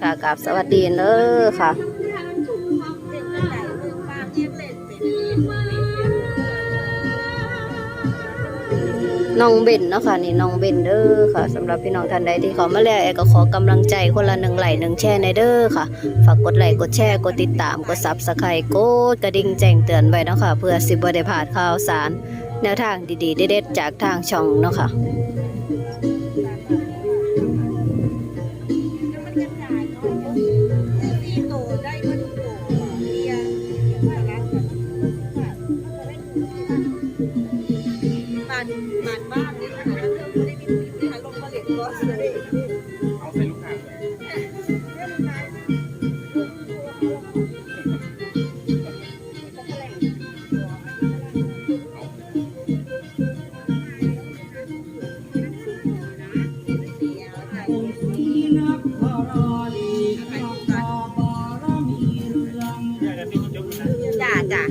ค่ะกับสวัสดีเน้อค่ะ น้องเบนเนาะค่ะนี่น้องเบนเด้อค่ะสำหรับพี่น้องท่านใดที่เขามาแล้วแอร์ก็ขอกำลังใจคนละหนึ่งไหลหนึ่งแช่ในเด้อค่ะ ฝากกดไลค์กดแชร์กดติดตามกดซับสไครต์กดกระดิ่งแจ้งเตือนไว้เนาะค่ะ เพื่อสิบ่ได้ผ่านข่าวสาร แนวทางดีๆเด็ดๆจากทางช่องเนาะค่ะ จ้ะ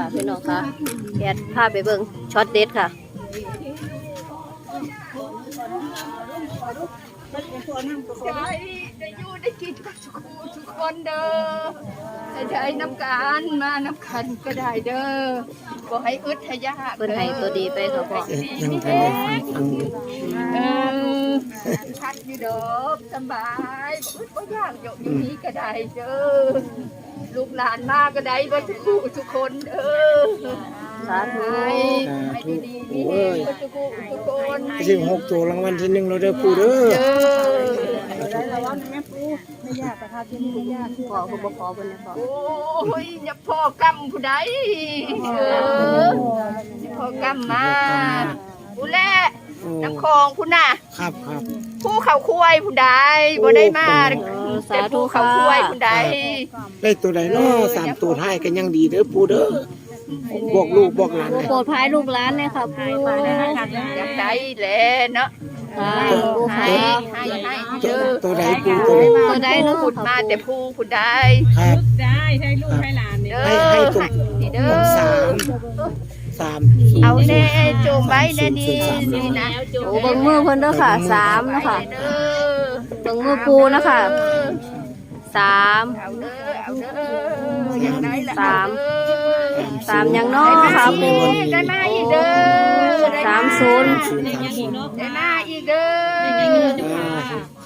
ค่ะพี่น้องค่ะแอดพาไปเบิ่งช็อตเด็ดค่ะ ได้ได้อยู่ได้กินกับทุกคนทุกคนเด้อให้ได้น้ำกันมาน้ำกันก็ได้เด้อบ่ให้อึดให้ยากเพิ่นให้ตัวดีไปค่ะพ่อยังทันได้ฟังฟังอยู่เออพักอยู่ดอกสบายบ่อึดบ่ยากอยู่อยู่นี้ก็ได้เด้อลูกหลานมาก็ได้บ่ทุกคู่ทุกคนเด้อสาธุให้ให้ดีๆมีแรงบ่ทุกคู่ทุกคนสิบหกตัวรางวัลที่หนึ่งเราได้ปูเด้อเด้อ ได้แล้วว่าแม่ปูไม่ยากประทับยังไม่ยากขอคุณบ่ขอเพิ่นนะพ่อโอ้ยอย่าพ่อกำผู้ใดเอออย่าพ่อกำมาผู้แลโอ้น้ำคลองผู้น่ะครับครับผู้เขาคุ้ยผู้ใดบ่ได้มาเออสาแต่ธุผู้เขาค่ะคุ้ยผู้ใดได้ตัวใดเนาะสามตัวท้ายกันยังดีเด้อปูเด้อบอกลูกบอกหลานเลยโปรดภายลูกหลานเลยค่ะปูอยากได้แหละเนาะค่ะปู ให้ให้ให้ให้ตัวเด้อตัวใดปูตัวใดตัวใดเนาะพูดค่ะมาแต่ผู้ผู้ใดครับได้ให้ลูกให้หลานเนี่ยเด้อให้ให้ตรงนี่เด้อสามสามเอาแน่โจมไว้แน่นี่นี่นะโอ้เบิ่งมือเพิ่นเด้อค่ะสามเนาะค่ะเด้อเบิ่งมือปูเนาะค่ะสามเอาเด้อเอาเด้ออย่างไรล่ะสามเด้อสามยังเนาะค่ะปูได้มาอีกเด้อ สามศูนย์ศูนย์สามศูนย์ได้มาอีกเด้ออ่า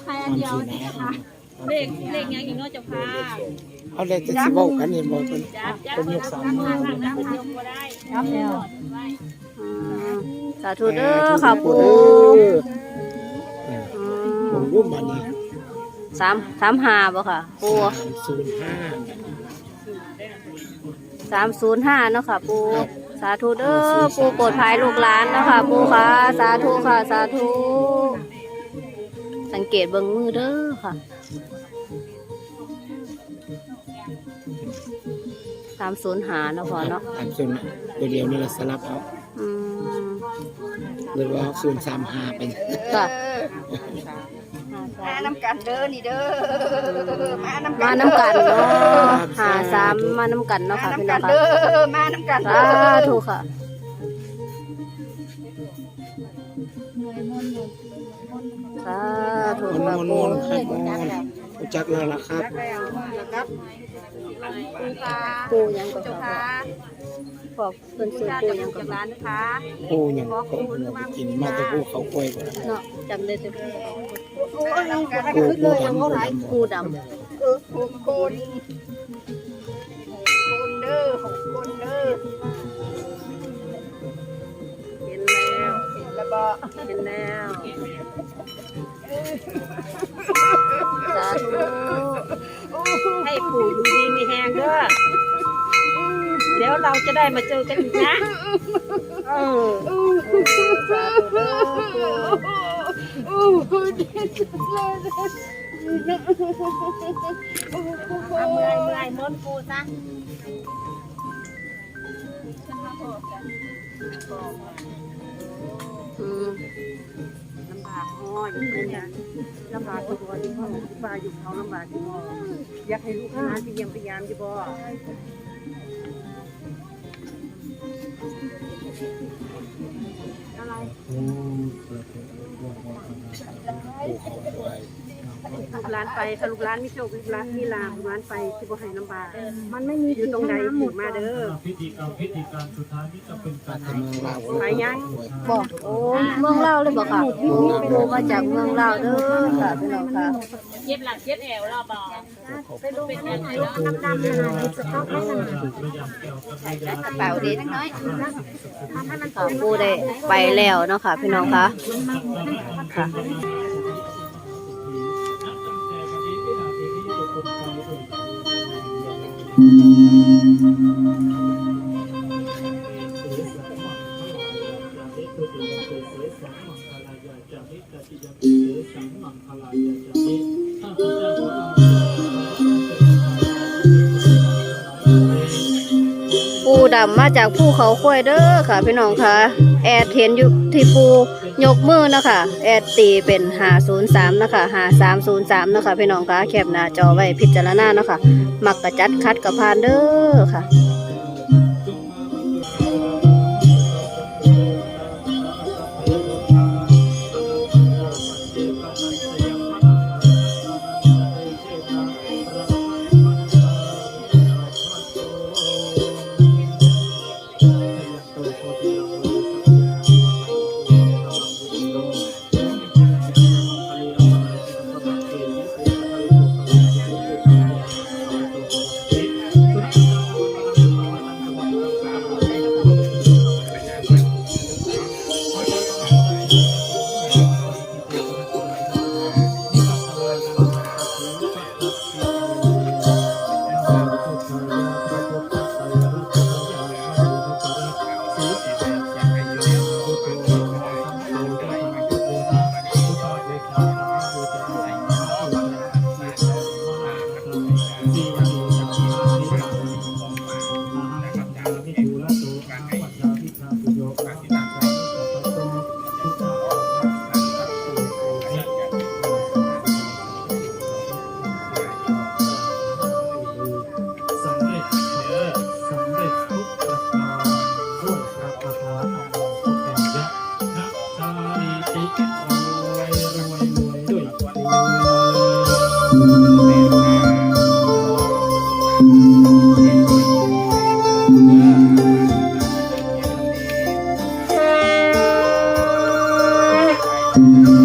ความสี่นะเลขเลขยังอีกเนาะเจ้าค่ะเอาเลยจะสิบอกกันนี่บอกกันเป็นยกสามมือนะคุณยมก็ได้ครับอืมสาธุเด้อค่ะปูเด้ออืผมมรูปมันนี่สามสามห้าบ่ค่ะปูศูนย์ห้าสามศูนย์ห้าเนาะค่ะปูสาธุเด้อปูโปรดภายลูกหลานเนาะค่ะปูค่ะสาธุค่ะสาธุสังเกตเบิ่งมือเด้อค่ะสามศูนย์หาเนาะพอเนาะสามศูนย์ตัวเดียวนี่เราสลับเอาอืมหรือว่าศูนย์สามห้าเป็นค่ะ มาน้ำกันเด้อนี่เด้อมาน้ำกัมานน้ำกันเนาะหาสามมาน้ำกันเนาะมาค่ะพี่น้ำน้กัอนงค่ะเด้อมาน้ำกันสาธุค่ะ สาธุมนค่ะมนปู มนครับมน รู้จักแล้วล่ะครับปูยังก็เจ้าค่ะค่ะบอกเพิ่นซื้อญาติปูกับยังลูกก็กับหลานนะคะปูอย่างก็หัวไปกินมาแต่ปูเขากล้วยบ่เนาะจำได้แต่ปูปูดำปูดำปูดเออหกคนคนเด้อหกคนเด้อ แล้วเห็นแล้วบ่เห็นแล้วสาธุให้ปู่อยู่ดีมีแหงเด้อเดี๋ยวเราจะได้มาเจอกันอีกนะ เออสาธุเด้อปูโอ้โหดีจังเลยเอาเมื่อยเมื่อยม้วนปู่ซะอื อ๋ออย่างนี้นะลำบากตัวที่พ่อที่ป้าอยู่เขาลำบากที่พ่ออยากให้ลูกค้านไปเยี่ยมพยายามอยู่บ่ ลูกหลานไปถ้าลูกหลานมีโชคลูกหลานมีลาภลูกหลานไปสิบ่ให้ลำบากมันไม่มีอยู่ตรงใดถึงมาเด้อพิธีกรรมพิธีการสุดท้ายนี้จะเป็นการแต่เมืองลาวไปยังบอกโอ้เมืองเล่าวเลยบอกค่ะปูปูมาจากเมืองเล่าวเด้อค่ะพี่น้องค่ะเย็บหลักเย็บแอวเราบอกไปดูเป็นยังไงน้ำดำๆนะสต๊อกให้มันถูกระยำเกี่ยวกับระยะกระเป๋าดีจังน้อยค่ะปูได้ไปแล้วเนาะค่ะพี่น้องค่ะค่ะ ปูดำมาจากภูเขาควายเด้อค่ะ พี่น้องค่ะ แอดเห็นอยู่ที่ปู ยกมือนะคะแอดตีเป็นหาศูนย์สามนะคะหาสามศูนย์สามนะคะพี่น้องคะแคบหน้าจอไว้พิจารณานาะค่ะมักกระจัดคัดกระพานเด้อค่ะ ค